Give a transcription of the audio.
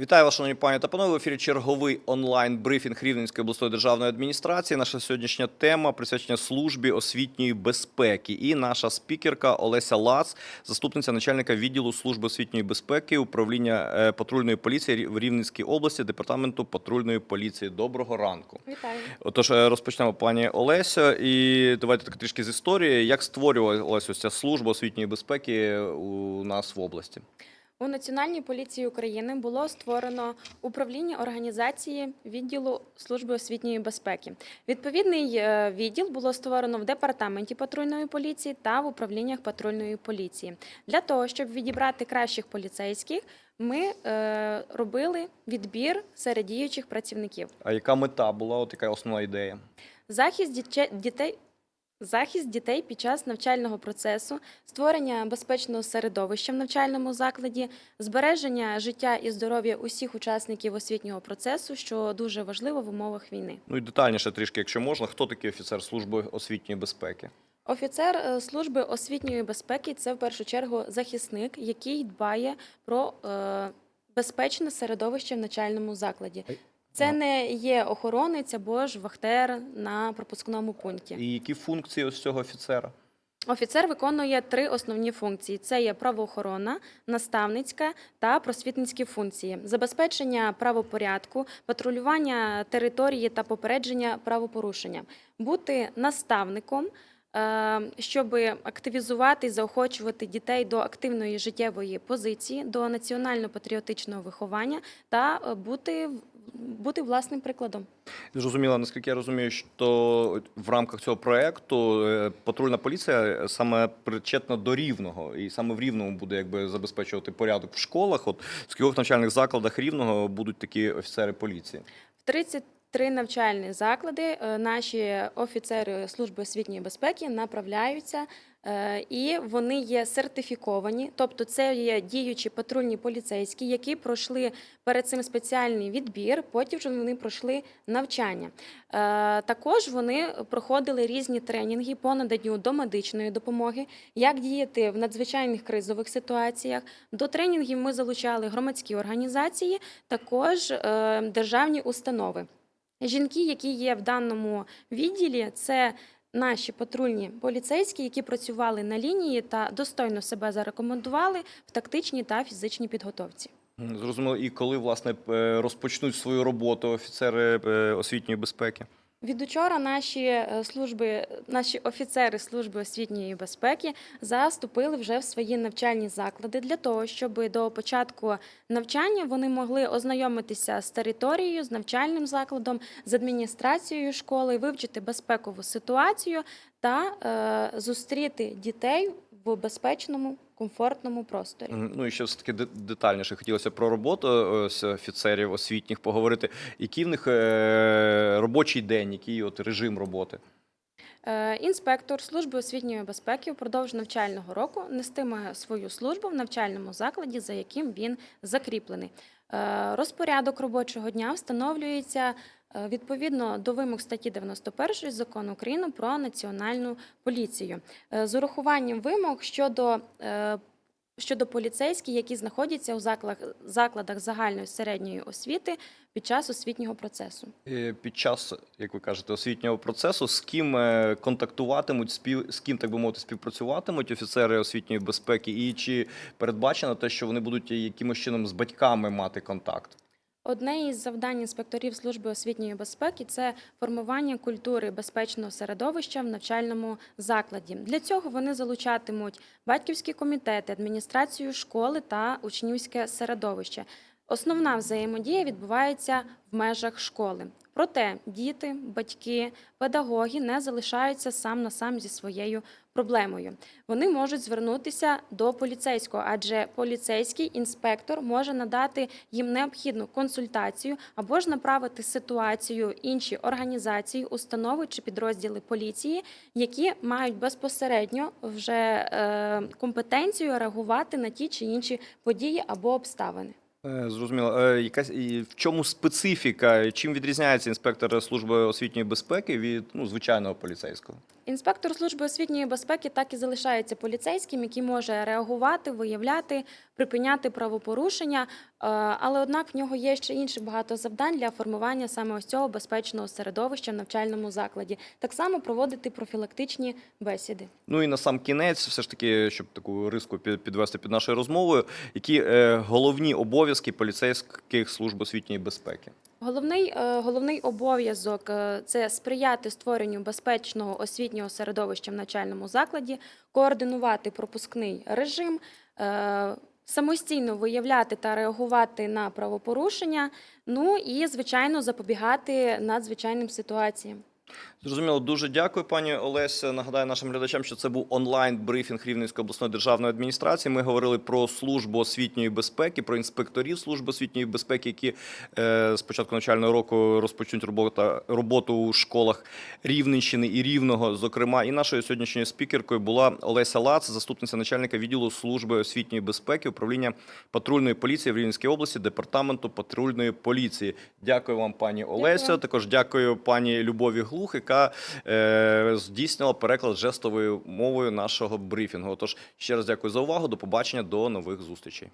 Вітаю вас, шановні пані та панове. В ефірі черговий онлайн брифінг Рівненської обласної державної адміністрації. Наша сьогоднішня тема присвячена службі освітньої безпеки. І наша спікерка Олеся Лац, заступниця начальника відділу служби освітньої безпеки управління е, патрульної поліції в Рівненській області департаменту патрульної поліції. Доброго ранку. Вітаю. Отож, е, розпочнемо, пані Олесю. І давайте так трішки з історії. Як створювалася ось ця служба освітньої безпеки у нас в області? У Національній поліції України було створено управління організації відділу служби освітньої безпеки. Відповідний е, відділ було створено в департаменті патрульної поліції та в управліннях патрульної поліції. Для того, щоб відібрати кращих поліцейських, ми е, робили відбір серед діючих працівників. А яка мета була? От яка основна ідея? Захист дітей. Захист дітей під час навчального процесу, створення безпечного середовища в навчальному закладі, збереження життя і здоров'я усіх учасників освітнього процесу, що дуже важливо в умовах війни. Ну і детальніше трішки, якщо можна, хто такий офіцер служби освітньої безпеки? Офіцер е, служби освітньої безпеки це в першу чергу захисник, який дбає про е, безпечне середовище в навчальному закладі. Це не є охоронець або ж вахтер на пропускному пункті. І які функції ось цього офіцера? Офіцер виконує три основні функції: це є правоохорона, наставницька та просвітницькі функції, забезпечення правопорядку, патрулювання території та попередження правопорушення, бути наставником. е, Щоб активізувати і заохочувати дітей до активної життєвої позиції, до національно-патріотичного виховання та е, бути, бути власним прикладом. Зрозуміло, наскільки я розумію, що в рамках цього проекту е, патрульна поліція саме причетна до рівного, і саме в рівному буде якби забезпечувати порядок в школах. От в скількох навчальних закладах рівного будуть такі офіцери поліції. В 33 навчальні заклади е, наші офіцери служби освітньої безпеки направляються. Е, І вони є сертифіковані, тобто це є діючі патрульні поліцейські, які пройшли перед цим спеціальний відбір. Потім вже вони пройшли навчання. Е, Також вони проходили різні тренінги по наданню домедичної допомоги, як діяти в надзвичайних кризових ситуаціях. До тренінгів ми залучали громадські організації, також е, державні установи. Жінки, які є в даному відділі, це наші патрульні поліцейські, які працювали на лінії та достойно себе зарекомендували в тактичній та фізичній підготовці. Зрозуміло, і коли власне е, розпочнуть свою роботу офіцери е, освітньої безпеки. Від учора наші е, служби, наші офіцери служби освітньої безпеки заступили вже в свої навчальні заклади для того, щоб до початку навчання вони могли ознайомитися з територією, з навчальним закладом, з адміністрацією школи, вивчити безпекову ситуацію та е, зустріти дітей в безпечному, комфортному просторі. Ну і ще все таки детальніше хотілося про роботу ось, офіцерів освітніх поговорити. Який в них е, робочий день, який от режим роботи? Е, Інспектор служби освітньої безпеки впродовж навчального року нестиме свою службу в навчальному закладі, за яким він закріплений. Е, Розпорядок робочого дня встановлюється е, відповідно до вимог статті 91 закону України про національну поліцію Е, з урахуванням вимог щодо е, щодо поліцейських, які знаходяться у закладах, закладах загальної середньої освіти під час освітнього процесу. Е, Під час, як ви кажете, освітнього процесу з ким е, контактуватимуть, спів з ким так би мовити, співпрацюватимуть офіцери освітньої безпеки, і чи передбачено те, що вони будуть якимось чином з батьками мати контакт? Одне із завдань інспекторів служби освітньої безпеки це формування культури безпечного середовища в навчальному закладі. Для цього вони залучатимуть батьківські комітети, адміністрацію школи та учнівське середовище. Основна взаємодія відбувається в межах школи. Проте діти, батьки, педагоги не залишаються сам на сам зі своєю проблемою. Вони можуть звернутися до поліцейського, адже поліцейський інспектор може надати їм необхідну консультацію або ж направити ситуацію інші організації, установи чи підрозділи поліції, які мають безпосередньо вже е, компетенцію реагувати на ті чи інші події або обставини. Е, Зрозуміло. Е, Якась в чому специфіка? Чим відрізняється інспектор служби освітньої безпеки від ну, звичайного поліцейського? Інспектор служби освітньої безпеки так і залишається поліцейським, який може реагувати, виявляти, припиняти правопорушення. Е, Але однак в нього є ще інші багато завдань для формування саме ось цього безпечного середовища в навчальному закладі. Так само проводити профілактичні бесіди. Ну і на сам кінець, все ж таки, щоб таку риску під- підвести під нашою розмовою, які е, головні обов'язки поліцейських служб освітньої безпеки? Головний, е, головний обов'язок е, це сприяти створенню безпечного освітнього середовища в навчальному закладі, координувати пропускний режим, е, самостійно виявляти та реагувати на правопорушення, ну і звичайно запобігати надзвичайним ситуаціям. Зрозуміло, дуже дякую, пані Олеся. Нагадаю нашим глядачам, що це був онлайн брифінг Рівненської обласної державної адміністрації. Ми говорили про службу освітньої безпеки, про інспекторів служби освітньої безпеки, які е, з початку навчального року розпочнуть робота, роботу у школах Рівненщини і Рівного. Зокрема, і нашою сьогоднішньою спікеркою була Олеся Лац, заступниця начальника відділу служби освітньої безпеки, управління патрульної поліції в Рівненській області, департаменту патрульної поліції. Дякую вам, пані Олесю. Дякую. Також дякую пані Любові Глух, яка е, здійснила переклад жестовою мовою нашого брифінгу. Тож ще раз дякую за увагу. До побачення, до нових зустрічей.